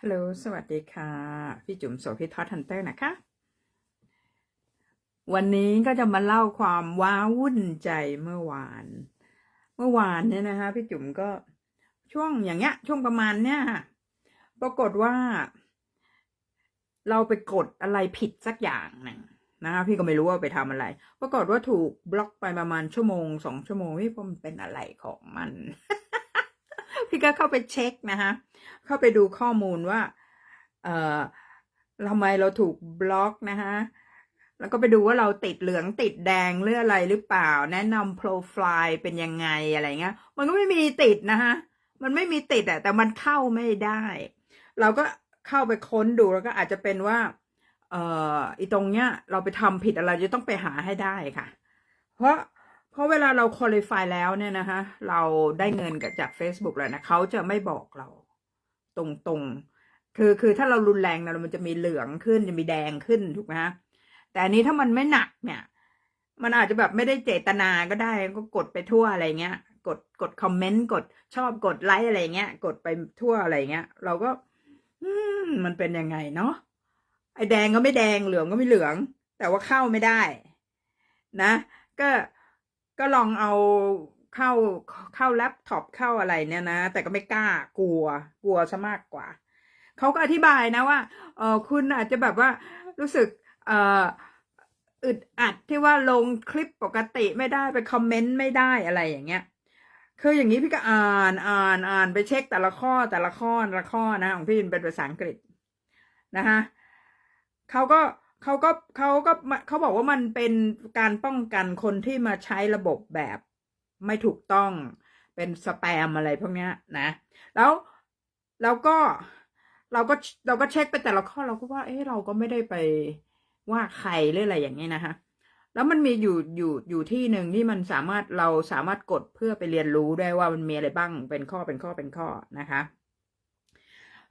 ฮัลโหล สวัสดีค่ะ พี่จุ๋มโสภิทอทันเตอร์นะคะ วันนี้ก็จะมาเล่าความว้าวุ่นใจเมื่อวาน เมื่อวานเนี่ยนะคะ พี่จุ๋มก็ช่วงอย่างเงี้ย ช่วงประมาณเนี้ยปรากฏว่า เราไปกดอะไรผิดสักอย่างหนึ่งนะคะพี่ก็ไม่รู้ว่าไปทำอะไร ปรากฏว่าถูกบล็อกไปประมาณชั่วโมงสองชั่วโมงพี่ว่ามันเป็นอะไรของมัน พี่ก็เข้าไปเช็คนะคะ เข้าไปดูข้อมูลว่า เอ่อทำไมเราถูกบล็อกนะคะแล้วก็ไปดูว่าเราติดเหลืองติดแดงหรืออะไรหรือเปล่า แนะนำโปรไฟล์เป็นยังไงอะไรเงี้ยมันก็ไม่มีติดนะคะมันไม่มีติดอะแต่มันเข้าไม่ได้ เราก็เข้าไปค้นดูแล้วก็อาจจะเป็นว่า เอ่ออีตรงเนี้ย เราไปทำผิดอะไรจะต้องไปหาให้ได้ค่ะ เพราะเพราะเวลาเราคุริฟายแล้วเนี่ยนะคะ เราได้เงินกับจาก Facebook แล้วนะเขาจะไม่บอกเรา ตรงๆ คือคือถ้าเรารุนแรงนะมันจะมีเหลืองขึ้นจะมีแดงขึ้นถูกไหมฮะแต่อันนี้ถ้ามันไม่หนักเนี่ย มันอาจจะแบบไม่ได้เจตนาก็ได้ก็กดไปทั่วอะไรเงี้ย กดกดคอมเมนต์กดชอบกดไลค์อะไรเงี้ย กดไปทั่วอะไรเงี้ย เราก็ อืมมันเป็นยังไงเนาะไอแดงก็ไม่แดงเหลืองก็ไม่เหลือง แต่ว่าเข้าไม่ได้ นะ ก็ก็ลองเอา เข้าเข้าแล็ปท็อปเข้าอะไรเนี่ยนะ แต่ก็ไม่กล้ากลัว กลัวซะมากกว่า เขาก็อธิบายนะว่าเออคุณอาจจะแบบว่ารู้สึกเอออึดอัดที่ว่าลงคลิปปกติไม่ได้ไปคอมเมนต์ไม่ได้อะไรอย่างเงี้ยคืออย่างนี้พี่ก็อ่านอ่านอ่านไปเช็คแต่ละข้อแต่ละข้อแต่ละข้อนะของพี่เป็นภาษาอังกฤษนะคะเขาก็เขาก็เขาก็เขาบอกว่ามันเป็นการป้องกันคนที่มาใช้ระบบแบบ ไม่ถูกต้องเป็นสแปมอะไรพวกนี้นะ แล้วแล้วก็เราก็เราก็เช็คไปแต่ละข้อเราก็ว่า เอ๊ะเราก็ไม่ได้ไปว่าใครหรืออะไรอย่างนี้นะคะแล้วมันมีอยู่อยู่อยู่ที่หนึ่งที่มันสามารถเราสามารถกดเพื่อไปเรียนรู้ได้ว่ามันมีอะไรบ้างเป็นข้อเป็นข้อเป็นข้อนะคะ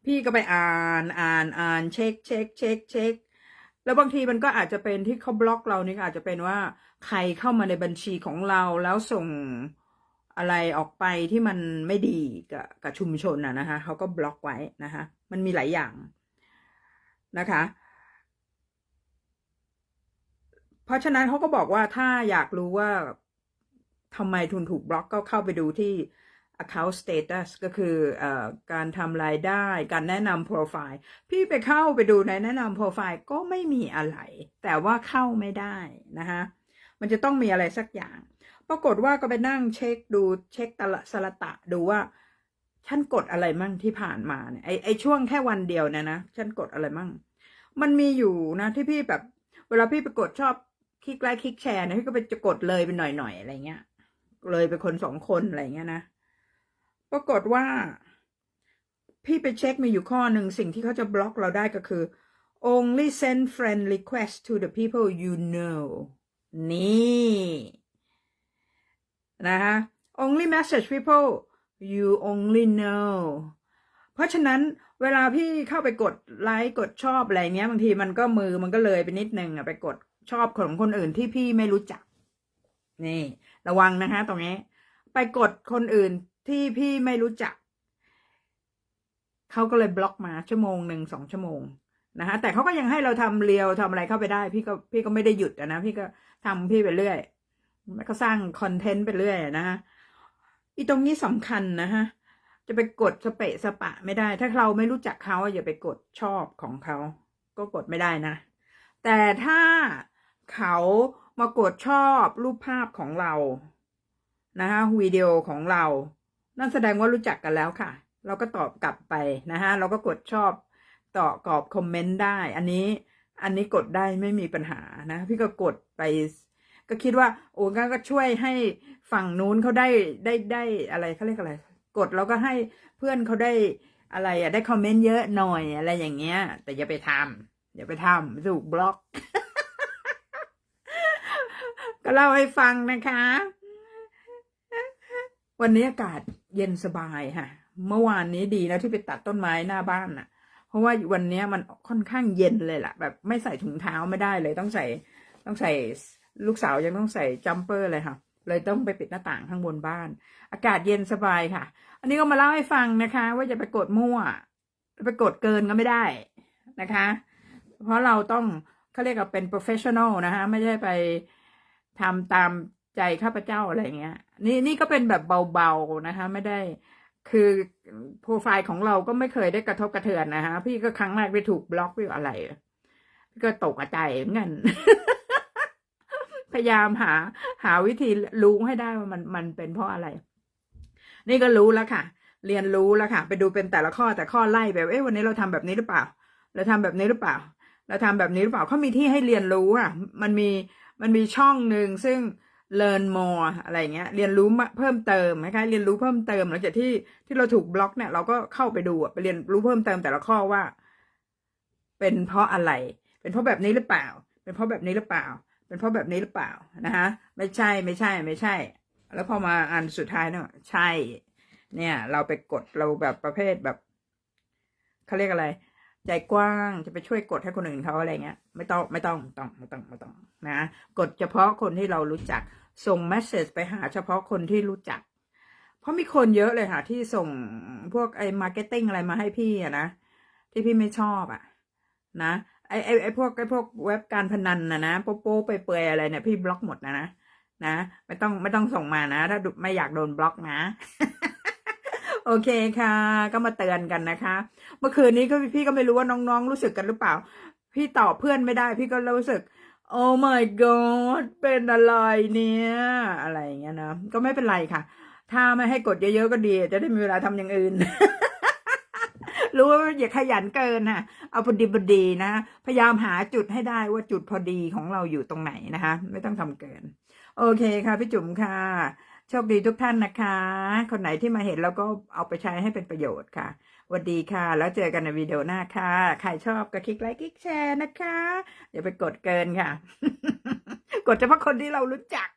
พี่ก็ไปอ่านอ่านอ่านเช็คเช็คเช็คเช็ค แล้วบางทีมันก็อาจจะเป็นที่เขาบล็อกเรานี่อาจจะเป็นว่าใครเข้ามาในบัญชีของเราแล้วส่งอะไรออกไปที่มันไม่ดีกับกับชุมชนอะนะคะเขาก็บล็อกไว้นะคะมันมีหลายอย่างนะคะ เพราะฉะนั้นเขาก็บอกว่าถ้าอยากรู้ว่าทำไมทุนถูกบล็อกก็เข้าไปดูที่ account status ก็คือเอ่อการทำรายได้ การแนะนำโปรไฟล์ พี่ไปเข้าไปดูในแนะนำโปรไฟล์ก็ไม่มีอะไร แต่ว่าเข้าไม่ได้นะคะมันจะต้องมีอะไรสักอย่าง ปรากฏว่าก็ไปนั่งเช็คดูเช็คตละสละตะดูว่า ฉันกดอะไรมั่งที่ผ่านมาเนี่ยไอไอช่วงแค่วันเดียวเนี่ยนะ ฉันกดอะไรมั่ง มันมีอยู่นะที่พี่แบบ เวลาพี่ไปกดชอบคลิกไลค์คลิกแชร์นะพี่ก็ไปจะกดเลยไปหน่อยๆอะไรเงี้ย เลยไปคนสองคนอะไรเงี้ยนะ ปรากฏว่า พี่ไปเช็คมีอยู่ข้อหนึ่งสิ่งที่เขาจะบล็อกเราได้ก็คือ only send friend request to the people you know นี่นะคะ only message people you only know เพราะฉะนั้นเวลาพี่เข้าไปกดไลค์กดชอบอะไรเงี้ยบางทีมันก็มือมันก็เลยไปนิดนึงอะไปกดชอบของคนอื่นที่พี่ไม่รู้จัก นี่ ระวังนะคะตรงนี้ ไปกดคนอื่น ที่พี่ไม่รู้จัก เขาก็เลยบล็อกมาชั่วโมงหนึ่งสองชั่วโมงนะคะแต่เขาก็ยังให้เราทำเรียวทำอะไรเข้าไปได้ พี่ก็พี่ก็ไม่ได้หยุดนะพี่ก็ทำพี่ไปเรื่อยแล้วก็สร้างคอนเทนต์ไปเรื่อยนะฮะอีตรงนี้สำคัญนะฮะจะไปกดสเปะสปะไม่ได้ ถ้าเราไม่รู้จักเขาอย่าไปกดชอบของเขาก็กดไม่ได้นะ แต่ถ้าเขามากดชอบรูปภาพของเรานะคะวิดีโอของเรา นั่นแสดงว่ารู้จักกันแล้วค่ะ เราก็ตอบกลับไปนะคะเราก็กดชอบต่อกรอบคอมเมนต์ได้ อันนี้อันนี้กดได้ไม่มีปัญหานะ พี่ก็กดไป ก็คิดว่า โอ้ก็ช่วยให้ฝั่งนู้นเขาได้ได้ได้อะไรเขาเรียกอะไร กดแล้วก็ให้เพื่อนเขาได้อะไรอะได้คอมเมนต์เยอะหน่อยอะไรอย่างเงี้ย แต่อย่าไปทำอย่าไปทำถูกบล็อก ก็เล่าให้ฟังนะคะ วันนี้อากาศเย็นสบายค่ะ เมื่อวานนี้ดีนะที่ไปตัดต้นไม้หน้าบ้านน่ะ เพราะว่าวันนี้มันค่อนข้างเย็นเลยล่ะ แบบไม่ใส่ถุงเท้าไม่ได้เลยต้องใส่ต้องใส่ลูกสาวยังต้องใส่จัมเปอร์เลยค่ะ เลยต้องไปปิดหน้าต่างข้างบนบ้าน อากาศเย็นสบายค่ะ อันนี้ก็มาเล่าให้ฟังนะคะ ว่าจะไปกดมั่วไปกดเกินก็ไม่ได้นะคะ เพราะเราต้องเขาเรียกว่าเป็น professional นะคะไม่ใช่ไปทำตาม ใจข้าพเจ้าอะไรเงี้ย นี่นี่ก็เป็นแบบเบาๆนะคะ ไม่ได้คือโปรไฟล์ของเราก็ไม่เคยได้กระทบกระเทือนนะคะพี่ก็ครั้งแรกไปถูกบล็อกไปอะไรพี่ก็ตกใจเหมือนกันพยายามหา หาวิธีรู้ให้ได้ว่ามันมันเป็นเพราะอะไร นี่ก็รู้แล้วค่ะ เรียนรู้แล้วค่ะ ไปดูเป็นแต่ละข้อแต่ข้อไล่แบบเอ๊ะวันนี้เราทำแบบนี้หรือเปล่า เราทำแบบนี้หรือเปล่า เราทำแบบนี้หรือเปล่าเขามีที่ให้เรียนรู้อะ มันมีมันมีช่องหนึ่งซึ่ง learn more อะไรเงี้ย เรียนรู้เพิ่มเติมนะคะเรียนรู้เพิ่มเติมหลังจากที่ที่เราถูกบล็อกเนี่ย เราก็เข้าไปดูไปเรียนรู้เพิ่มเติมแต่ละข้อว่า เป็นเพราะอะไร เป็นเพราะแบบนี้หรือเปล่า เป็นเพราะแบบนี้หรือเปล่า เป็นเพราะแบบนี้หรือเปล่านะคะไม่ใช่ไม่ใช่ไม่ใช่ แล้วพอมาอันสุดท้ายเนี่ยใช่ เนี่ย เราไปกดเราแบบประเภทแบบเขาเรียกอะไร ใจกว้างจะไปช่วยกดให้คนอื่นเขาอะไรเงี้ย ไม่ต้องไม่ต้องต้องไม่ต้องไม่ต้องนะกดเฉพาะคนที่เรารู้จัก ส่งเมสเซจไปหาเฉพาะคนที่รู้จัก เพราะมีคนเยอะเลยค่ะ ที่ส่งพวกไอ้มาร์เก็ตติ้งอะไรมาให้พี่อะนะที่พี่ไม่ชอบอะนะไอ้ไอ้ไอ้พวกไอ้พวกเว็บการพนันนะนะโป๊ะโป๊ไปเปื่อยอะไรเนี่ยพี่บล็อกหมดนะนะนะ ไม่ต้องไม่ต้องส่งมานะ ถ้าไม่อยากโดนบล็อกนะ โอเคค่ะ ก็มาเตือนกันนะคะ เมื่อคืนนี้ก็พี่ก็ไม่รู้ว่าน้องๆรู้สึกกันหรือเปล่า พี่ตอบเพื่อนไม่ได้ พี่ก็รู้สึก โอ้ my god เป็นอะไรเนี่ยอะไรอย่างเงี้ยนะก็ไม่เป็นไรค่ะ ถ้าไม่ให้กดเยอะๆก็ดี จะได้มีเวลาทำอย่างอื่นรู้ว่าอย่าขยันเกินนะเอาพอดีพอดีนะ พยายามหาจุดให้ได้ว่าจุดพอดีของเราอยู่ตรงไหนนะคะ ไม่ต้องทำเกิน โอเคค่ะพี่จุ๋มค่ะ โชคดีทุกท่านนะคะ คนไหนที่มาเห็นแล้วก็เอาไปใช้ให้เป็นประโยชน์ค่ะวันดีค่ะ แล้วเจอกันในวิดีโอหน้าค่ะ ใครชอบก็คลิกไลค์คลิกแชร์นะคะอย่าไปกดเกินค่ะ กดเฉพาะคนที่เรารู้จัก